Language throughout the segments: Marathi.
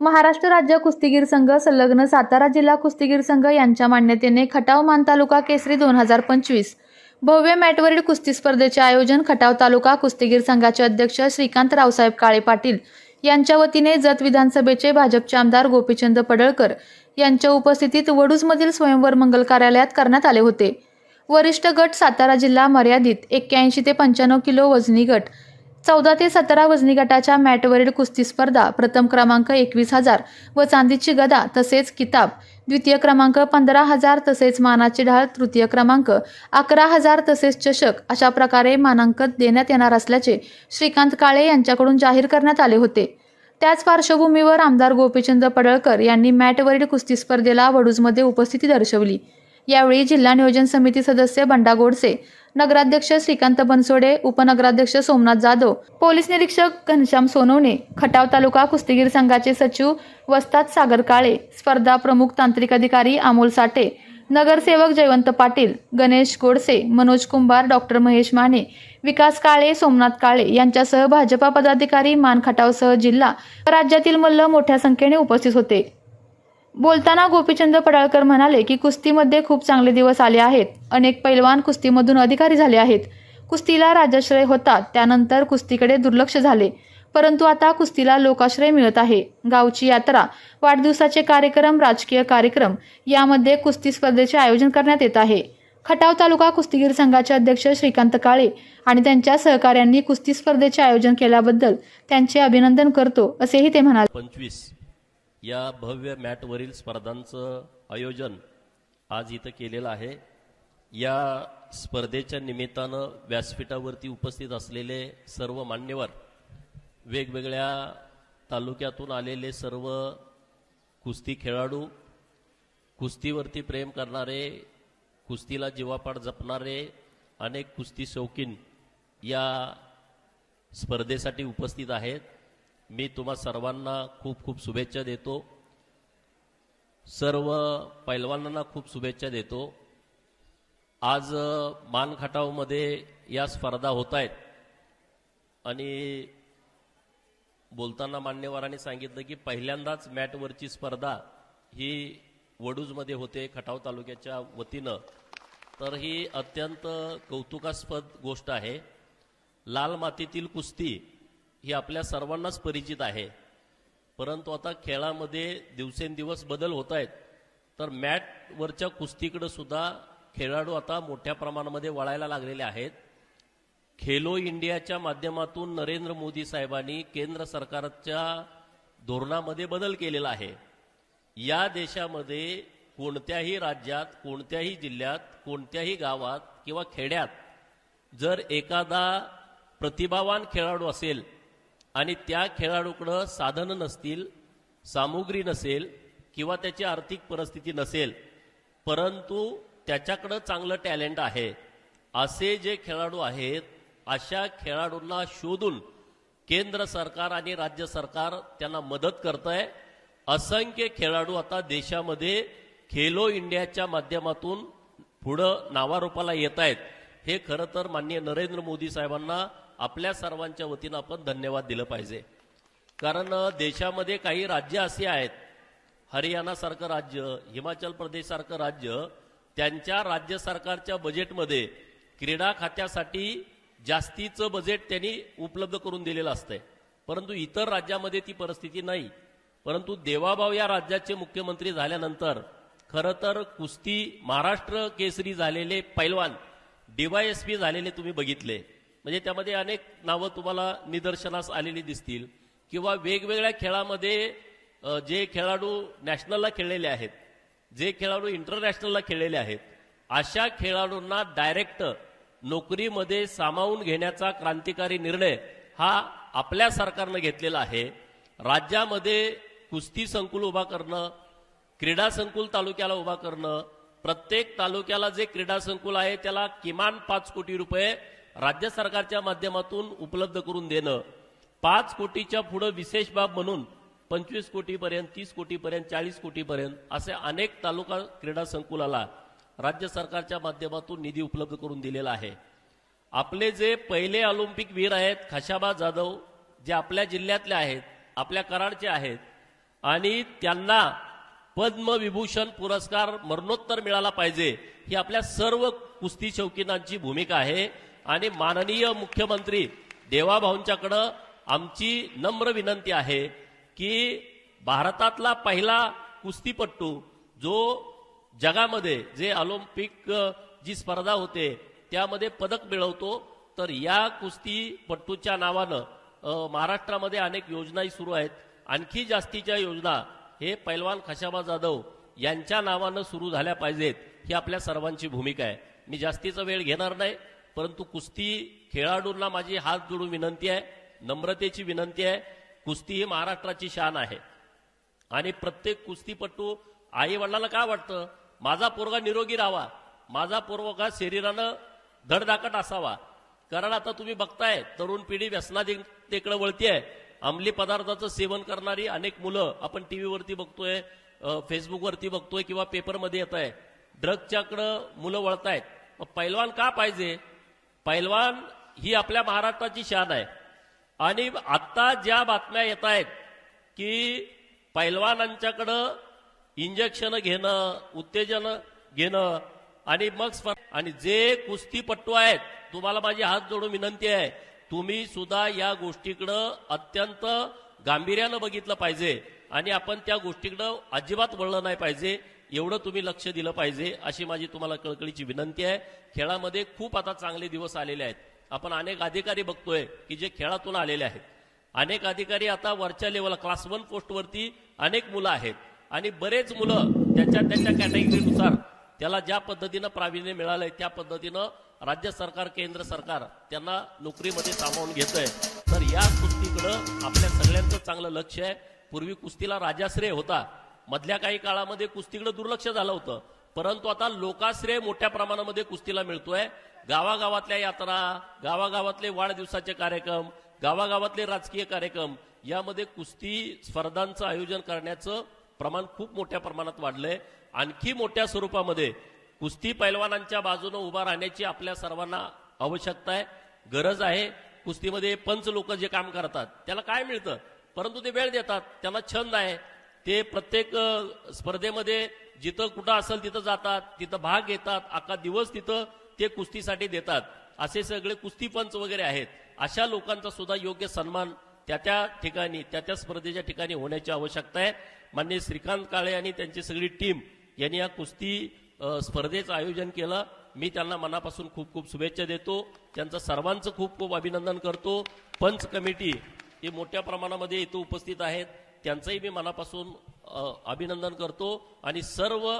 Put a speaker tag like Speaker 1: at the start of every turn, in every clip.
Speaker 1: महाराष्ट्र राज्य कुस्तीगीर संघ संलग्न सातारा जिल्हा कुस्तीगीर संघ यांच्या मान्यतेने खटाव मान तालुका केसरी दोन हजार पंचवीस. भव्य मॅटवरील कुस्ती स्पर्धेचे आयोजन खटाव तालुका कुस्तीगीर संघाचे अध्यक्ष श्रीकांत रावसाहेब काळे पाटील यांच्या वतीने जत विधानसभेचे भाजपचे आमदार गोपीचंद पडळकर यांच्या उपस्थितीत वडूजमधील स्वयंवर मंगल कार्यालयात करण्यात आले होते. वरिष्ठ गट सातारा जिल्हा मर्यादित एक्क्याऐंशी ते पंच्याण्णव किलो वजनी गट चौदा ते सतरा वजनी गटाच्या मॅटवरील कुस्ती स्पर्धा प्रथम क्रमांक एकवीस हजार व चांदीची गदा तसेच किताब द्वितीय क्रमांक पंधरा हजार तसेच मानाची ढाळ तृतीय क्रमांक अकरा हजार तसेच चषक अशा प्रकारे मानांकन देण्यात येणार असल्याचे श्रीकांत काळे यांच्याकडून जाहीर करण्यात आले होते. त्याच पार्श्वभूमीवर आमदार गोपीचंद पडळकर यांनी मॅटवरील कुस्ती स्पर्धेला वडूजमध्ये उपस्थिती दर्शवली. यावेळी जिल्हा नियोजन समिती सदस्य बंडा गोडसे नगराध्यक्ष श्रीकांत बनसोडे उपनगराध्यक्ष सोमनाथ जाधव पोलीस निरीक्षक घनश्याम सोनवणे खटाव तालुका कुस्तीगीर संघाचे सचिव वस्ताद सागर काळे स्पर्धा प्रमुख तांत्रिक अधिकारी अमोल साठे नगरसेवक जयवंत पाटील गणेश गोडसे मनोज कुंभार डॉक्टर महेश माने विकास काळे सोमनाथ काळे यांच्यासह भाजपा पदाधिकारी मान खटावसह जिल्हा राज्यातील मल्ल मोठ्या संख्येने उपस्थित होते. बोलताना गोपीचंद पडाळकर म्हणाले की कुस्तीमध्ये खूप चांगले दिवस आले आहेत. अनेक पैलवान कुस्तीमधून अधिकारी झाले आहेत. कुस्तीला राजाश्रय होता त्यानंतर कुस्तीकडे दुर्लक्ष झाले. परंतु आता कुस्तीला लोकाश्रय मिळत आहे. गावची यात्रा वाढदिवसाचे कार्यक्रम राजकीय कार्यक्रम यामध्ये कुस्ती स्पर्धेचे आयोजन करण्यात येत आहे. खटाव तालुका कुस्तीगीर संघाचे अध्यक्ष श्रीकांत काळे आणि त्यांच्या सहकाऱ्यांनी कुस्ती स्पर्धेचे आयोजन केल्याबद्दल त्यांचे अभिनंदन करतो असेही ते म्हणाले.
Speaker 2: पंचवीस या भव्य मॅटवरील स्पर्धांचं आयोजन आज इथं केलेलं आहे. या स्पर्धेच्या निमित्तानं व्यासपीठावरती उपस्थित असलेले सर्व मान्यवर वेगवेगळ्या तालुक्यातून आलेले सर्व कुस्ती खेळाडू कुस्तीवरती प्रेम करणारे कुस्तीला जीवापाड जपणारे अनेक कुस्ती शौकीन या स्पर्धेसाठी उपस्थित आहेत. मी तुम्हा सर्वांना खूप खूप शुभेच्छा देतो. सर्व पैलवानांना खूप शुभेच्छा देतो. आज मानखटावमध्ये या स्पर्धा होत आहेत आणि बोलताना मान्यवरांनी सांगितलं की पहिल्यांदाच मॅटवरची स्पर्धा ही वडूजमध्ये होते खटाव तालुक्याच्या वतीनं. तर ही अत्यंत कौतुकास्पद गोष्ट आहे. लाल मातीतील कुस्ती ही आपल्या सर्वांनाच परिचित आहे. परंतु आता खेळामध्ये दिवसेंदिवस बदल होत आहेत. तर मॅटवरच्या कुस्तीकडे सुद्धा खेळाडू आता मोठ्या प्रमाणामध्ये वळायला लागलेले आहेत. खेलो इंडियाच्या माध्यमातून नरेंद्र मोदी साहेबांनी केंद्र सरकारच्या धोरणामध्ये बदल केलेला आहे. या देशामध्ये कोणत्याही राज्यात कोणत्याही जिल्ह्यात कोणत्याही गावात किंवा खेड्यात जर एखादा प्रतिभावान खेळाडू असेल आणि त्या खेळाडूकडं साधनं नसतील सामुग्री नसेल किंवा त्याची आर्थिक परिस्थिती नसेल परंतु त्याच्याकडं चांगलं टॅलेंट आहे. असे जे खेळाडू आहेत अशा खेळाडूंना शोधून केंद्र सरकार आणि राज्य सरकार त्यांना मदत करत आहे असंख्य खेळाडू आता देशामध्ये खेलो इंडियाच्या माध्यमातून पुढं नावारूपाला येत आहेत हे खरं तर माननीय नरेंद्र मोदी साहेबांना आपल्या सर्वांच्या वतीनं आपण धन्यवाद दिलं पाहिजे. कारण देशामध्ये काही राज्य असे आहेत हरियाणासारखं राज्य हिमाचल प्रदेशसारखं राज्य त्यांच्या राज्य सरकारच्या बजेटमध्ये क्रीडा खात्यासाठी जास्तीचं बजेट त्यांनी उपलब्ध करून दिलेलं असतंय. परंतु इतर राज्यामध्ये ती परिस्थिती नाही. परंतु देवाभाव या राज्याचे मुख्यमंत्री झाल्यानंतर खरं तर कुस्ती महाराष्ट्र केसरी झालेले पैलवान डीवायएसपी झालेले तुम्ही बघितले. म्हणजे त्यामध्ये अनेक नावं तुम्हाला निदर्शनास आलेली दिसतील. किंवा वेगवेगळ्या खेळामध्ये जे खेळाडू नॅशनलला खेळलेले आहेत जे खेळाडू इंटरनॅशनलला खेळलेले आहेत अशा खेळाडूंना डायरेक्ट नोकरीमध्ये सामावून घेण्याचा क्रांतिकारी निर्णय हा आपल्या सरकारनं घेतलेला आहे. राज्यामध्ये कुस्ती संकुल उभा करणं क्रीडा संकुल तालुक्याला उभा करणं प्रत्येक तालुक्याला जे क्रीडा संकुल आहे त्याला किमान पाच कोटी रुपये राज्य सरकारच्या माध्यमातून उपलब्ध करून देणं पाच कोटीच्या पुढं विशेष बाब म्हणून पंचवीस कोटीपर्यंत तीस कोटीपर्यंत चाळीस कोटीपर्यंत असे अनेक तालुका क्रीडा संकुलाला राज्य सरकारच्या माध्यमातून निधी उपलब्ध करून दिलेला आहे. आपले जे पहिले ऑलिम्पिक वीर आहेत खशाबा जाधव जे आपल्या जिल्ह्यातले आहेत आपल्या कराडचे आहेत आणि त्यांना पद्मविभूषण पुरस्कार मरणोत्तर मिळाला पाहिजे ही आपल्या सर्व कुस्ती शौकीनांची भूमिका आहे. आणि माननीय मुख्यमंत्री देवाभाऊंच्याकडं आमची नम्र विनंती आहे की भारतातला पहिला कुस्तीपट्टू जो जगामध्ये जे ऑलिम्पिक जी स्पर्धा होते त्यामध्ये पदक मिळवतो तर या कुस्तीपट्टूच्या नावानं महाराष्ट्रामध्ये अनेक योजनाही सुरू आहेत. आणखी जास्तीच्या योजना हे पैलवान खशाबा जाधव यांच्या नावानं सुरू झाल्या पाहिजेत ही आपल्या सर्वांची भूमिका आहे. मी जास्तीचा वेळ घेणार नाही. परंतु कुस्ती खेळाडूंना माझी हात जोडून विनंती आहे नम्रतेची विनंती आहे कुस्ती ही महाराष्ट्राची शान आहे. आणि प्रत्येक कुस्तीपटू आई वडिलांना काय वाटतं? माझा पोरगा निरोगी राहावा. माझा पोरगा शरीरानं धडधाकट असावा. कारण आता तुम्ही बघताय तरुण पिढी व्यसनाधिकतेकडे वळतीये. अंमली पदार्थाचं सेवन करणारी अनेक मुलं आपण टीव्हीवरती बघतोय फेसबुकवरती बघतोय किंवा पेपरमध्ये येत आहे ड्रगच्याकडं मुलं वळतायत. मग पैलवान का पाहिजे? पैलवान ही आपल्या महाराष्ट्राची शान आहे. आणि आत्ता ज्या बातम्या येत आहेत की पैलवानांच्याकडं इंजेक्शन घेणं उत्तेजन घेणं आणि मग स्पर्धा आणि जे कुस्तीपट्टू आहेत तुम्हाला माझी हात जोडून विनंती आहे तुम्ही सुद्धा या गोष्टीकडं अत्यंत गांभीर्यानं बघितलं पाहिजे आणि आपण त्या गोष्टीकडं अजिबात वळलं नाही पाहिजे. एवढं तुम्ही लक्ष दिलं पाहिजे अशी माझी तुम्हाला कळकळीची विनंती आहे. खेळामध्ये खूप आता चांगले दिवस आलेले आहेत. आपण अनेक अधिकारी बघतोय की जे खेळातून आलेले आहेत. अनेक अधिकारी आता वरच्या लेवलला क्लास वन पोस्टवरती अनेक मुलं आहेत. आणि बरेच मुलं त्याच्या त्याच्या कॅटेगरीनुसार त्याला ज्या पद्धतीनं प्रावीण्य मिळालंय त्या पद्धतीनं राज्य सरकार केंद्र सरकार त्यांना नोकरीमध्ये सामावून घेतंय तर या कुस्तीकडं आपल्या सगळ्यांचं चांगलं लक्ष आहे. पूर्वी कुस्तीला राजाश्रय होता. मधल्या काही काळामध्ये कुस्तीकडे दुर्लक्ष झालं होतं. परंतु आता लोकाश्रय मोठ्या प्रमाणामध्ये कुस्तीला मिळतोय. गावागावातल्या यात्रा गावागावातले वाढदिवसाचे कार्यक्रम गावागावातले राजकीय कार्यक्रम यामध्ये कुस्ती स्पर्धांचं आयोजन करण्याचं प्रमाण खूप मोठ्या प्रमाणात वाढलंय. आणखी मोठ्या स्वरूपामध्ये कुस्ती पैलवानांच्या बाजूनं उभा राहण्याची आपल्या सर्वांना आवश्यकता आहे गरज आहे. कुस्तीमध्ये पंच लोक जे काम करतात त्याला काय मिळतं? परंतु ते वेळ देतात त्यांना छंद आहे. ते प्रत्येक स्पर्धेमध्ये जिथं कुठं असेल तिथं जातात तिथं भाग घेतात अख्खा दिवस तिथं ते कुस्तीसाठी देतात. असे सगळे कुस्ती पंच वगैरे आहेत. अशा लोकांचा सुद्धा योग्य सन्मान त्या त्या ठिकाणी त्या त्या स्पर्धेच्या ठिकाणी होण्याची आवश्यकता आहे. मान्य श्रीकांत काळे आणि त्यांची सगळी टीम यांनी या कुस्ती स्पर्धेचं आयोजन केलं. मी त्यांना मनापासून खूप खूप शुभेच्छा देतो. त्यांचं सर्वांचं खूप खूप अभिनंदन करतो. पंच कमिटी ही मोठ्या प्रमाणामध्ये इथं उपस्थित आहेत. त्यांचंही मी मनापासून अभिनंदन करतो आणि सर्व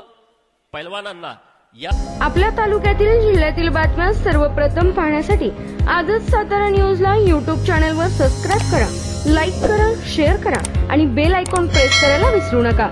Speaker 2: पैलवानांना या
Speaker 3: आपल्या तालुक्यातील जिल्ह्यातील बातम्या सर्वप्रथम पाहण्यासाठी आजच सातारा न्यूजला यूट्यूब चॅनलवर सबस्क्राईब करा लाईक करा शेअर करा आणि बेल आयकॉन प्रेस करायला विसरू नका.